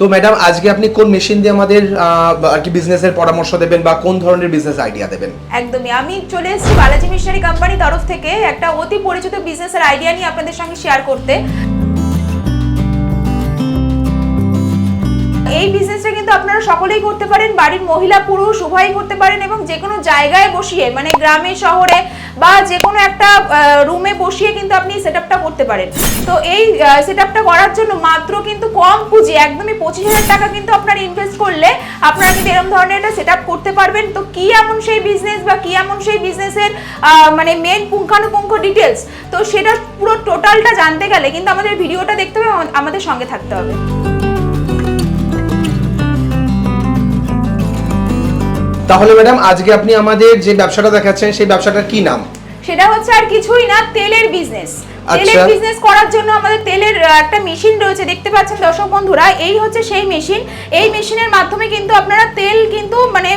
তো ম্যাডাম আজকে আপনি কোন মেশিন দিয়ে আমাদের আর কি বিজনেসের পরামর্শ দেবেন বা কোন ধরনের বিজনেস আইডিয়া দেবেন? একদমই। আমি চলে এসেছি বালাজি মিশনারি কোম্পানি তরফ থেকে একটা অতি পরিচিত বিজনেসের আইডিয়া নিয়ে আপনাদের সঙ্গে শেয়ার করতে। এই বিজনেসটা কিন্তু আপনারা সকলেই করতে পারেন। বাড়ির মহিলা, পুরুষ, উভয়ই করতে পারেন এবং যে কোনো জায়গায় বসিয়ে মানে গ্রামে, শহরে বা যে কোনো একটা রুমে বসিয়ে কিন্তু আপনি সেট করতে পারেন। তো এই সেট করার জন্য মাত্র কিন্তু কম পুঁজি, একদমই পঁচিশ হাজার টাকা কিন্তু আপনারা ইনভেস্ট করলে আপনারা কিন্তু এরকম ধরনের একটা সেট করতে পারবেন। তো কি এমন সেই বিজনেস বা কি এমন সেই বিজনেসের মানে মেন পুঙ্খানুপুঙ্খ ডিটেলস তো সেটা পুরো টোটালটা জানতে গেলে কিন্তু আমাদের ভিডিওটা দেখতে হবে আমাদের সঙ্গে থাকতে হবে। তাহলে ম্যাডাম আজকে আপনি আমাদের যে ব্যবসাটা দেখাচ্ছেন সেই ব্যবসাটার কি নাম? সেটা হচ্ছে আর কিছুই না তেলের বিজনেস তেলের আচ্ছা। বিজনেস করার জন্য আমাদের তেলের একটা মেশিন রয়েছে দেখতে পাচ্ছেন দর্শক বন্ধুরা এই হচ্ছে সেই মেশিন এই মেশিনের মাধ্যমে কিন্তু আপনারা তেল কিন্তু মানে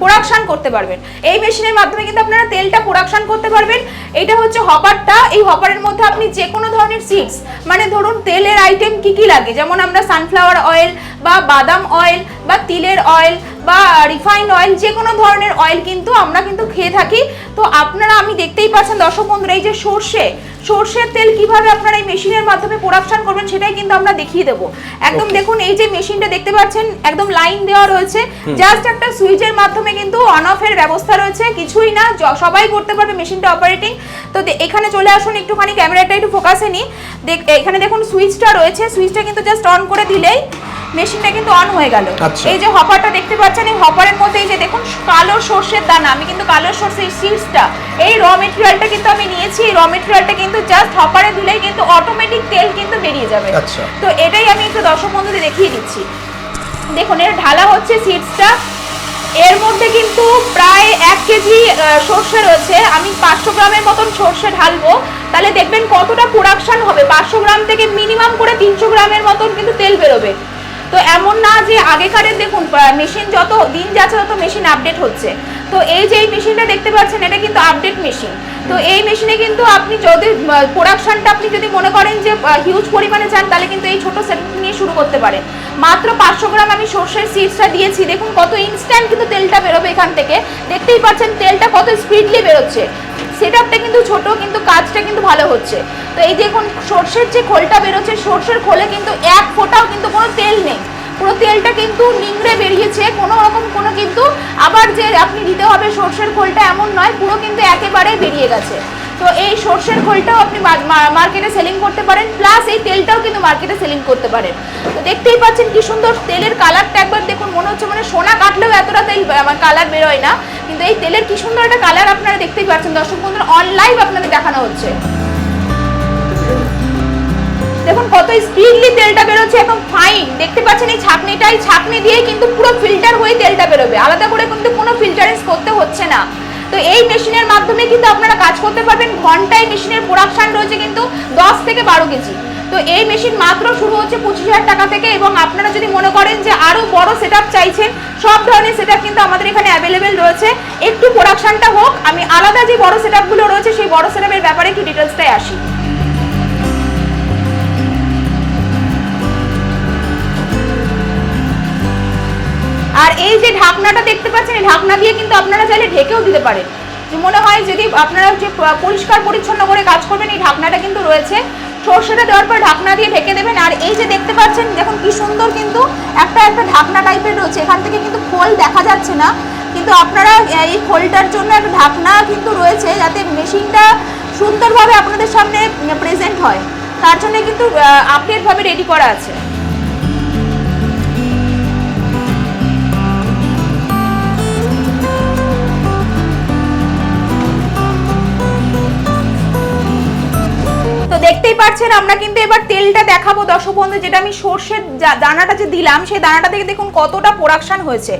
প্রোডাকশন করতে পারবেন। এই মেশিনের মাধ্যমে কিন্তু আপনারা তেলটা প্রোডাকশন করতে পারবেন। এটা হচ্ছে হপারটা এই হপারের মধ্যে আপনি যে কোনো ধরনের সিডস মানে ধরুন তেলের আইটেম কি কি লাগে যেমন আমরা সানফ্লাওয়ার অয়েল বা বাদাম অয়েল বা তিলের অয়েল বা রিফাইন্ড অয়েল যে কোনো ধরনের অয়েল কিন্তু আমরা কিন্তু খেয়ে থাকি। তো আপনারা আমি দেখতেই পাচ্ছেন দর্শক বন্ধুরা এই যে সর্ষে সর্ষের তেল কীভাবে আপনারা এই মেশিনের মাধ্যমে প্রোডাকশন করবেন সেটাই কিন্তু আমরা দেখিয়ে দেবো। একদম দেখুন এই যে মেশিনটা দেখতে পাচ্ছেন একদম লাইন দেওয়া রয়েছে। জাস্ট একটা সুইচের মাধ্যমে কিন্তু অন অফ এর ব্যবস্থা রয়েছে কিছুই না সবাই করতে পারবে মেশিনটা অপারেটিং তো এখানে চলে আসুন একটুখানি ক্যামেরাটা একটু ফোকাসে নি দেখ এখানে দেখুন সুইচটা রয়েছে সুইচটা কিন্তু জাস্ট অন করে দিলেই মেশিনটা কিন্তু অন হয়ে গেল। আচ্ছা। এই যে হপারটা দেখতে পাচ্ছেন এই হপারের মধ্যে এই যে দেখুন কালো সর্ষের দানা আমি কিন্তু কালো সর্ষের সিডসটা এই র মেটেরিয়ালটা কিন্তু আমি নিয়েছি এই র মেটেরিয়ালটা কিন্তু জাস্ট হপারে দিলেই কিন্তু অটোমেটিক তেল কিন্তু বেরিয়ে যাবে। আচ্ছা। তো এটাই আমি একটু দর্শক বন্ধুদের দেখিয়ে দিচ্ছি। দেখুন এর ঢালা হচ্ছে সিডসটা এর মধ্যে কিন্তু প্রায় এক কেজি সর্ষে রয়েছে। আমি পাঁচশো গ্রামের মতন সর্ষে ঢালবো। তাহলে দেখবেন কতটা প্রোডাকশন হবে। পাঁচশো গ্রাম থেকে মিনিমাম করে তিনশো গ্রামের মতন কিন্তু তেল বেরোবে। তো এমন না যে আগেকারের দেখুন মেশিন যত দিন যাচ্ছে তত মেশিন আপডেট হচ্ছে। তো এই যে এই মেশিনটা দেখতে পাচ্ছেন, এটা কিন্তু আপডেট মেশিন তো এই মেশিনে কিন্তু আপনি যদি প্রোডাকশনটা আপনি যদি মনে করেন যে হিউজ পরিমাণে চান, তাহলে কিন্তু এই ছোট সেট নিয়ে শুরু করতে পারেন। মাত্র পাঁচশো গ্রাম আমি সর্ষের সিডসটা দিয়েছি। দেখুন কত ইনস্ট্যান্ট কিন্তু তেলটা বেরোবে এখান থেকে। দেখতেই পাচ্ছেন তেলটা কত স্পিডলি বেরোচ্ছে। সেটআপটা কিন্তু ছোট, কিন্তু কাজটা কিন্তু ভালো হচ্ছে। তো এই দেখুন, সর্ষের যে খোলটা বেরোচ্ছে, সর্ষের খোলে কিন্তু এক ফোঁটাও কিন্তু কোনো তেল নেই। পুরো তেলটা কিন্তু নিংড়ে বেরিয়েছে, কোনো রকম কোনো কিন্তু আবার যে আপনি দিতে হবে সর্ষের খোলটা এমন নয়, পুরো কিন্তু একেবারে বেরিয়ে গেছে। তো এই সর্ষের খোলটাও আপনি মার্কেটে সেলিং করতে পারেন প্লাস এই তেলটাও কিন্তু মার্কেটে সেলিং করতে পারেন। তো দেখতেই পাচ্ছেন কি সুন্দর তেলের কালারটা একবার দেখুন, মনে হচ্ছে মানে সোনা কাটলেও এতটা তেল, আমার কালার বেরোয় না, কিন্তু এই তেলের কি সুন্দর একটা কালার আপনারা দেখতেই পাচ্ছেন। দর্শক বন্ধুরা অনলাইভ আপনাদের দেখানো হচ্ছে। কত স্পিডলি তেলটা বেরোচ্ছে একদম ফাইন দেখতে পাচ্ছেন এই ছাঁকনিটা এই ছাঁকনি দিয়ে কিন্তু পুরো ফিল্টার হয়ে তেলটা বেরোবে। আলাদা করে কিন্তু কোনো ফিল্টারেন্স করতে হচ্ছে না। তো এই মেশিনের মাধ্যমে কিন্তু আপনারা কাজ করতে পারবেন। ঘন্টায় মেশিনের প্রোডাকশন রয়েছে কিন্তু দশ থেকে বারো কেজি। তো এই মেশিন মাত্র শুরু হচ্ছে পঁচিশ হাজার টাকা থেকে এবং আপনারা যদি মনে করেন যে আরও বড় সেট চাইছেন, সব ধরনের সেট কিন্তু আমাদের এখানে অ্যাভেলেবেল রয়েছে। একটু প্রোডাকশনটা হোক, আমি আলাদা যে বড় সেট রয়েছে, সেই বড় সেট ব্যাপারে একটু ডিটেলসটাই আসি। ঢাকনাটা দেখতে পাচ্ছেন, এই ঢাকনা দিয়ে কিন্তু আপনারা চাইলে ঢেকেও দিতে পারেন। মনে হয় যদি আপনারা যে পরিষ্কার পরিচ্ছন্ন করে কাজ করবেন, এই ঢাকনাটা কিন্তু রয়েছে। সর্ষেটা দেওয়ার পর ঢাকনা দিয়ে ঢেকে দেবেন, আর এই যে দেখতে পাচ্ছেন, দেখুন কি সুন্দর কিন্তু একটা একটা ঢাকনা টাইপের রয়েছে। এখান থেকে কিন্তু খোল দেখা যাচ্ছে না, কিন্তু আপনারা এই খোলটার জন্য একটা ঢাকনা কিন্তু রয়েছে, যাতে মেশিনটা সুন্দরভাবে আপনাদের সামনে প্রেজেন্ট হয়। তার জন্য কিন্তু আপডেটভাবে রেডি করা আছে। দেখতেই পাচ্ছেন আমরা কিন্তু এবার তেলটা দেখাবো দর্শক বন্ধু যেটা আমি সর্ষের দানাটা যে দিলাম সেই দানাটা থেকে দেখুন কতটা প্রোডাকশন হয়েছে।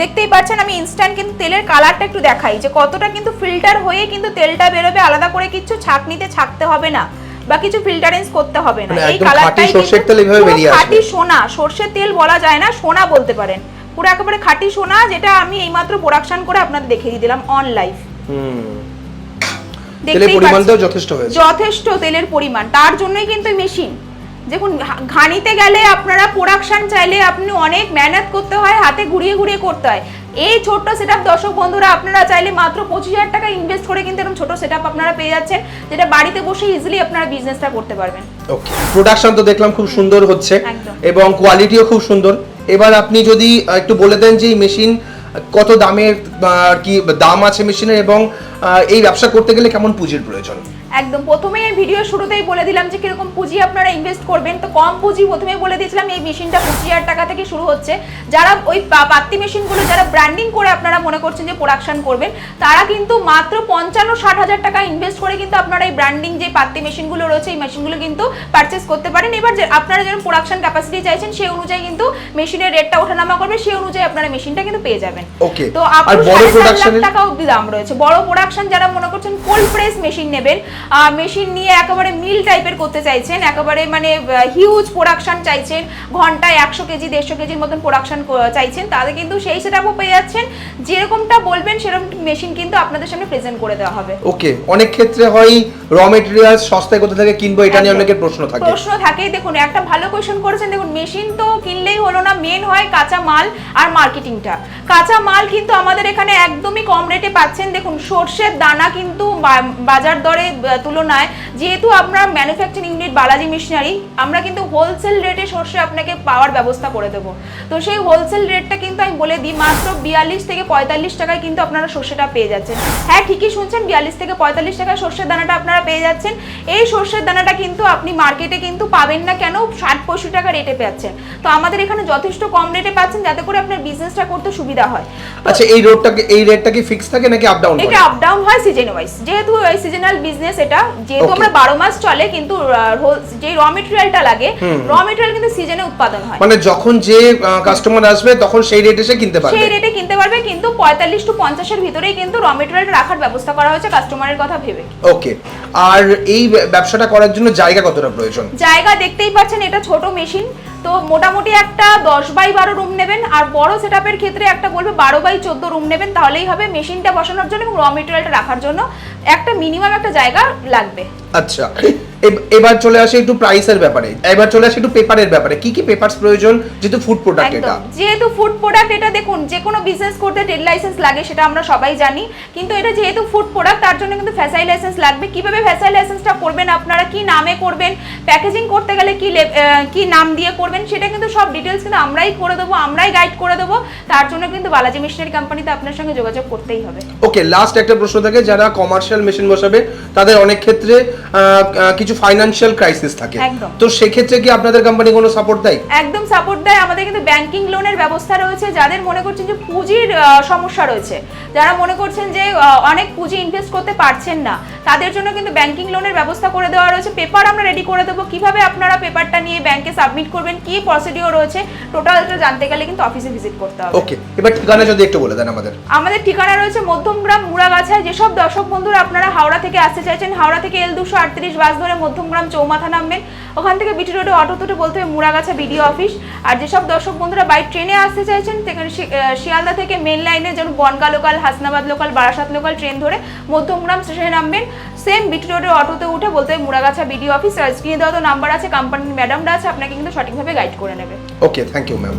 দেখতেই পাচ্ছেন আমি ইনস্ট্যান্ট কিন্তু তেলের কালারটা একটু দেখাই যে কতটা কিন্তু ফিল্টার হয়ে কিন্তু তেলটা বেরোবে আলাদা করে কিছু ছাঁকনিতে ছাকতে হবে না বা কিছু ফিল্টারেন্স করতে হবে না। মানে এই কালারটাই খাঁটি সর্ষের তেল এইভাবে বেরিয়ে আসবে। খাঁটি সোনা সর্ষের তেল বলা যায় না সোনা বলতে পারেন। পুরো একেবারে খাঁটি সোনা যেটা আমি এইমাত্র প্রোডাকশন করে আপনাদের দেখিয়ে দিলাম অন লাইভ হুম। তেলের পরিমাণটাও। যথেষ্ট হয়েছে। যথেষ্ট তেলের পরিমাণ। তার জন্যই কিন্তু মেশিন দেখুন ঘানিতে গেলে আপনারা প্রোডাকশন চাইলে আপনি অনেক মেহনত করতে হয় হাতে ঘুরিয়ে ঘুরিয়ে করতে হয়। এই ছোট্ট সেট দর্শক বন্ধুরা আপনারা চাইলে মাত্র পঁচিশ হাজার টাকা ইনভেস্ট করে কিন্তু এরকম ছোট সেট আপনারা পেয়ে যাচ্ছেন যেটা বাড়িতে বসে ইজিলি আপনারা বিজনেসটা করতে পারবেন। ওকে প্রোডাকশন তো দেখলাম খুব সুন্দর হচ্ছে এবং কোয়ালিটিও খুব সুন্দর। এবার আপনি যদি একটু বলে দেন যে এই মেশিন কত দামের কি দাম আছে মেশিনের এবং এই ব্যবসা করতে গেলে কেমন পুঁজির প্রয়োজন? একদম প্রথমে এই ভিডিও শুরুতেই বলে দিলাম যে কীরকম পুঁজি আপনারা ইনভেস্ট করবেন। তো কম পুঁজি প্রথমে বলে দিয়েছিলাম এই মেশিনটা পঁচিশ হাজার টাকা থেকে শুরু হচ্ছে। যারা ওই পাত্তি মেশিনগুলো যারা ব্র্যান্ডিং করে আপনারা মনে করছেন যে প্রোডাকশন করবেন তারা কিন্তু মাত্র পঞ্চান্ন ষাট হাজার টাকা ইনভেস্ট করে কিন্তু আপনারা এই ব্র্যান্ডিং যে পাত্তি মেশিনগুলো রয়েছে এই মেশিনগুলো কিন্তু পারচেস করতে পারেন। এবার যে আপনারা যেরকম প্রোডাকশন ক্যাপাসিটি চাইছেন সেই অনুযায়ী কিন্তু মেশিনের রেটটা ওঠানামা করবে সেই অনুযায়ী আপনারা মেশিনটা কিন্তু পেয়ে যাবেন। Okay. তো আপনার? টাকা অব্দি দাম রয়েছে। বড় প্রোডাকশন যারা মনে করছেন কোল্ড প্রেস মেশিন নেবেন মেশিন নিয়ে একেবারে মিল টাইপের করতে চাইছেন একেবারে মানে হিউজ প্রোডাকশন চাইছেন ঘন্টায় একশো কেজি দেড়শো কেজির মতন প্রোডাকশন চাইছেন তাদের কিন্তু সেই সেটআপও পেয়ে যাচ্ছেন। যেরকমটা বলবেন সেরকম মেশিন কিন্তু আপনাদের সামনে প্রেজেন্ট করে দেওয়া হবে। ওকে অনেক ক্ষেত্রে হয় র মেটেরিয়াল সস্তায় কোথা থেকে কিনবো এটা নিয়ে অনেকের প্রশ্ন থাকে। প্রশ্ন থাকেই। দেখুন একটা ভালো কোয়েশ্চেন করেছেন। দেখুন মেশিন তো কিনলেই হলো না মেন হয় কাঁচা মাল আর মার্কেটিংটা কাঁচা মাল কিন্তু আমাদের এখানে একদমই কম রেটে পাচ্ছেন। দেখুন সর্ষের দানা কিন্তু বাজার দরে তুলনায় যেহেতু আমরা ম্যানুফ্যাকচারিং ইউনিট বালাজি মেশিনারি আমরা কিন্তু হোলসেল রেটে সর্ষে আপনাকে পাওয়ার ব্যবস্থা করে দেবো। তো সেই হোলসেল রেটটা কিন্তু আমি বলে দিই মাত্র বিয়াল্লিশ থেকে পঁয়তাল্লিশ টাকায় কিন্তু আপনারা সর্ষেটা পেয়ে যাচ্ছেন। হ্যাঁ ঠিকই শুনছেন বিয়াল্লিশ থেকে পঁয়তাল্লিশ টাকায় সর্ষের দানাটা আপনারা পেয়ে যাচ্ছেন। এই সর্ষের দানাটা কিন্তু আপনি মার্কেটে কিন্তু পাবেন না কেন ষাট পঁয়ষট্টি টাকা রেটে পাচ্ছেন তো আমাদের এখানে যথেষ্ট কম রেটে পাচ্ছেন যাতে করে আপনার বিজনেসটা করতে সুবিধা হয়। আচ্ছা এই রোডটাকে এই রেটটা কি ফিক্স থাকে নাকি আপ ডাউন এটা আপ ডাউন হয় সিজন ওয়াইজ যেহেতু সিজনাল বিজনেস এটা যেহেতু আমরা বারো মাস চলে কিন্তু যে র মেটেরিয়ালটা লাগে র মেটেরিয়াল কিন্তু সিজনে উৎপাদন হয়। মানে যখন যে কাস্টমার আসবে তখন সেই রেটে সে কিনতে পারবে। সেই রেটে কিনতে পারবে কিন্তু পঁয়তাল্লিশ টু পঞ্চাশের ভিতরেই কিন্তু র মেটেরিয়ালটা রাখার ব্যবস্থা করা হয়েছে কাস্টমারের কথা ভেবে। ওকে আর এই ব্যবসাটা করার জন্য জায়গা কতটা প্রয়োজন? জায়গা দেখতেই পাচ্ছেন এটা ছোট মেশিন তো মোটামুটি একটা দশ বাই বারো রুম নেবেন, আর বড় সেট ক্ষেত্রে একটা বলবে বারো বাই চোদ্দ রুম নেবেন, তাহলেই হবে মেশিনটা বসানোর জন্য এবং র মেটেরিয়ালটা রাখার জন্য। একটা মিনিমাম একটা জায়গা লাগবে। আচ্ছা। এবার চলে আসে একটু প্রাইসের ব্যাপারে। এবার চলে আসে একটু পেপারের ব্যাপারে। কি কি পেপারস প্রয়োজন যেহেতু ফুড প্রোডাক্ট এটা? যেহেতু ফুড প্রোডাক্ট এটা দেখুন যে কোনো বিজনেস করতে ট্রেড লাইসেন্স লাগে সেটা আমরা সবাই জানি। কিন্তু এটা যেহেতু ফুড প্রোডাক্ট তার জন্য কিন্তু ফ্যাসাই লাইসেন্স লাগবে। কীভাবে ফ্যাসাই লাইসেন্সটা করবেন আপনারা? কি নামে করবেন? প্যাকেজিং করতে গেলে কি কি নাম দিয়ে করবেন? সেটা কিন্তু সব ডিটেলস কিন্তু আমরাই করে দেবো আমরাই গাইড করে দেবো। তার জন্য কিন্তু বালাজি মিশনারি কোম্পানিতে আপনার সঙ্গে যোগাযোগ করতেই হবে। ওকে লাস্ট একটা প্রশ্ন থাকে যারা কমার্শিয়াল মেশিন বসাবে তাদের অনেক ক্ষেত্রে কিছু ফাইনান্সিয়াল ক্রাইসিস থাকে। তো সেক্ষেত্রে কি আপনাদের কোম্পানি কোনো সাপোর্ট দেয়? একদম সাপোর্ট দেয়। আমাদের কিন্তু ব্যাংকিং লোনের ব্যবস্থা রয়েছে। যাদের মনে করছেন যে পুঁজির সমস্যা রয়েছে যারা মনে করছেন যে অনেক পুঁজি ইনভেস্ট করতে পারছেন না তাদের জন্য কিন্তু ব্যাংকিং লোনের ব্যবস্থা করে দেওয়া রয়েছে। পেপার আমরা রেডি করে দেবো। কীভাবে আপনারা পেপারটা নিয়ে ব্যাংকে সাবমিট করবেন? কি প্রসিডিওর রয়েছে? টোটালটা জানতে গেলে কিন্তু অফিসে ভিজিট করতে হবে। ওকে এবার ঠিকানা যদি একটু বলে দেন আমাদের। আমাদের ঠিকানা রয়েছে মধ্যমগ্রাম মুড়াগাছায় যেসব দর্শক বন্ধুরা আপনারা হাওড়া থেকে আসতে চাইছেন হাওড়া থেকে এল দুশো আটত্রিশ বাস ধরে মধ্যমগ্রাম চৌমাথা নামবেন। ওখান থেকে বিটি রোডে অটো তুটে বলতে হবে, মুড়াগাছা বিডিও অফিস। আর যেসব দর্শক বন্ধুরা বাই ট্রেনে আসতে চাইছেন, সেখানে শিয়ালদা থেকে মেন লাইনে যেমন Bangaon local Hasnabad local Barasat local train ধরে মধ্যমগ্রাম স্টেশনে নামবেন। সেম বিটি রোডের অটোতে উঠে বলতে হবে, মুড়াগাছা বিডিও অফিস, আর স্ক্রিনে দেওয়া তো নাম্বার আছে কোম্পানির ম্যাডামরা আছে, আপনাকে কিন্তু সঠিকভাবে গাইড করে নেবে। Okay thank you ma'am